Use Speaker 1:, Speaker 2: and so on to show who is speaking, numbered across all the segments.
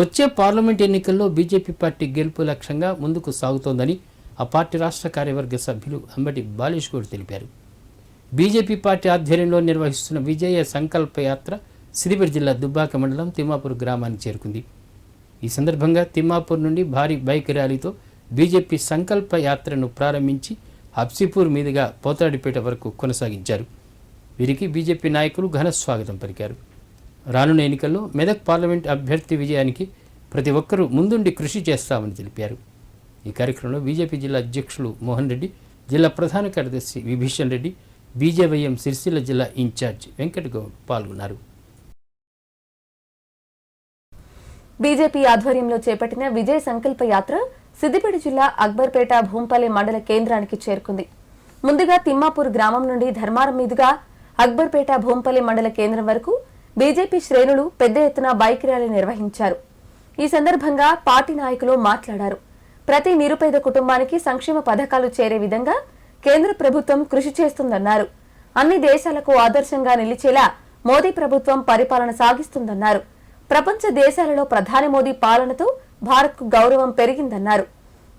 Speaker 1: వచ్చే పార్లమెంట్ ఎన్నికల్లో BJP party గెలుపు లక్ష్యంగా ముందుకు సాగుతోందని ఆ పార్టీ రాష్ట్ర కార్యవర్గ సభ్యులు అంబటి బాలేష్ గౌడ్ తెలిపారు. బీజేపీ పార్టీ ఆధ్వర్యంలో నిర్వహిస్తున్న విజయ సంకల్ప యాత్ర సిద్దిపేట జిల్లా దుబ్బాక మండలం తిమ్మాపూర్ గ్రామానికి చేరుకుంది. ఈ సందర్భంగా తిమ్మాపూర్ నుండి భారీ బైక్ ర్యాలీతో బీజేపీ సంకల్ప యాత్రను ప్రారంభించి హబ్సిపూర్ మీదుగా పోతాడిపేట వరకు కొనసాగించారు. వీరికి బీజేపీ నాయకులు ఘన స్వాగతం పలికారు. రానున్న ఎన్నికల్లో మెదక్ పార్లమెంట్ అభ్యర్థి విజయానికి ప్రతి ఒక్కరూ ముందుండి కృషి చేస్తామని తెలిపారు. ఈ కార్యక్రమంలో బీజేపీ జిల్లా అధ్యక్షులు మోహన్ రెడ్డి జిల్లా ప్రధాన కార్యదర్శి విభీషణ్ రెడ్డి బీజేవైఎం సిరిసిల్ల జిల్లా ఇన్ఛార్జ్ వెంకటగౌడ్ పాల్గొన్నారు.
Speaker 2: బీజేపీ ఆధ్వర్యంలో చేపట్టిన విజయ సంకల్ప యాత్ర సిద్దిపేట జిల్లా అక్బర్పేట భూంపల్లి మండల కేంద్రానికి చేరుకుంది. ముందుగా తిమ్మాపూర్ గ్రామం నుండి ధర్మారం మీదుగా అక్బర్పేట భూంపల్లి మండల కేంద్రం వరకు బీజేపీ శ్రేణులు పెద్ద ఎత్తున బైక్ ర్యాలీ నిర్వహించారు. ఈ సందర్భంగా పార్టీ నాయకులు మాట్లాడారు. ప్రతి నిరుపేద కుటుంబానికి సంక్షేమ పథకాలు చేరే విధంగా కేంద్ర ప్రభుత్వం కృషి చేస్తుందన్నారు. అన్ని దేశాలకు ఆదర్శంగా నిలిచేలా మోదీ ప్రభుత్వం పరిపాలన సాగిస్తుందన్నారు. ప్రపంచ దేశాలలో ప్రధాని మోదీ పాలనతో భారత్కు గౌరవం పెరిగిందన్నారు.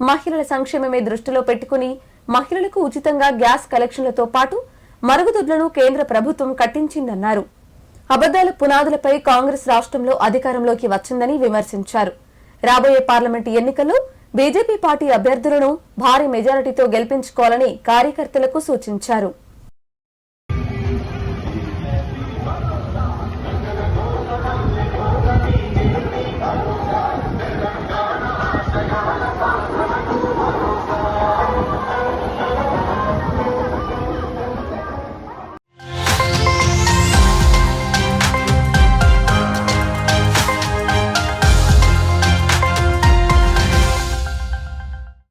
Speaker 2: మహిళల సంక్షేమమే దృష్టిలో పెట్టుకుని మహిళలకు ఉచితంగా గ్యాస్ కలెక్షన్లతో పాటు మరుగుదొడ్లను కేంద్ర ప్రభుత్వం కట్టించిందన్నారు. అబద్దాల పునాదులపై కాంగ్రెస్ రాష్ట్రంలో అధికారంలోకి వచ్చిందని విమర్శించారు. రాబోయే పార్లమెంటు ఎన్నికల్లో బీజేపీ పార్టీ అభ్యర్థులను భారీ మెజారిటీతో గెలిపించుకోవాలని కార్యకర్తలకు సూచించారు.